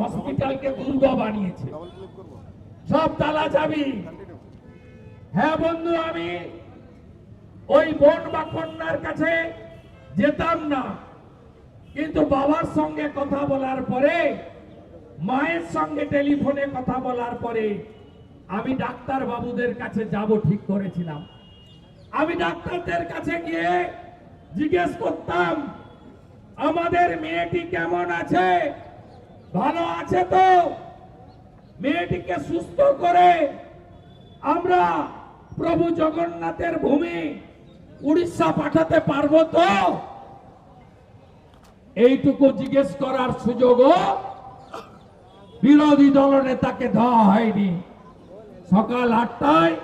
হসপিটালকে দুর্গ বানিয়েছে। সব তালা চাবি। হ্যাঁ বন্ধু আমি ওই বোন বা কন্যার কাছে যেতাম না। কিন্তু বাবার সঙ্গে কথা বলার পরে মায়ের সঙ্গে টেলিফোনে কথা বলার পরে আমি ডাক্তার বাবুদের কাছে যাব ঠিক করেছিলাম। আমি ডাক্তারদের কাছে গিয়ে জিজ্ঞেস করতাম আমাদের মেয়েটি কেমন আছে? ভালো আছে তো? মেয়েটিকে সুস্থ করে আমরা প্রভু জগন্নাথের ভূমি উড়িষ্যা পাঠাতে পারব তো? এইটুকু জিজ্ঞেস করার সুযোগও বিরোধী দল নেতাকে দেওয়া হয়নি। সকাল আটটায়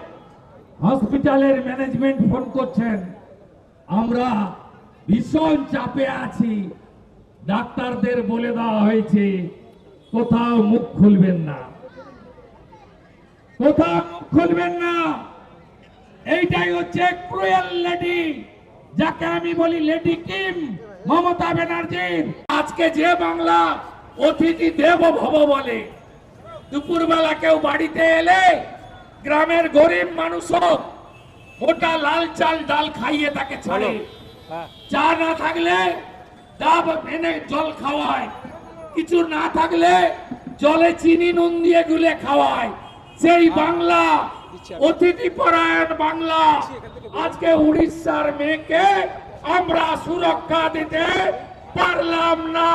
হসপিটালের ম্যানেজমেন্ট ফোন করছেন। আমরা ভীষণ চাপে আছি। ডাক্তারদের বলে দেওয়া হয়েছে কোথাও মুখ খুলবেন না। কোথাও মুখ খুলবেন না। এইটাই হচ্ছে ক্রুয়েল লেডি যাকে আমি বলি লেডি কিম মমতা ব্যানার্জির আজকে যে বাংলা অতিথি দেব ভব বলে দুপুরবেলা কেউ বাড়িতে এলে গ্রামের গরিব মানুষও ওটা লাল চাল ডাল খাইয়ে তাকে ছাড়ে। চা না থাকলে ডাব এনে জল খাওয়ায়। কিছু না থাকলে জলে চিনি, নুন দিয়ে গুলে খাওয়ায়। সেই বাংলা, অতিথি পরায়ণ বাংলা, আজকে উড়িষ্যার মেয়েকে আমরা সুরক্ষা দিতে পারলাম না।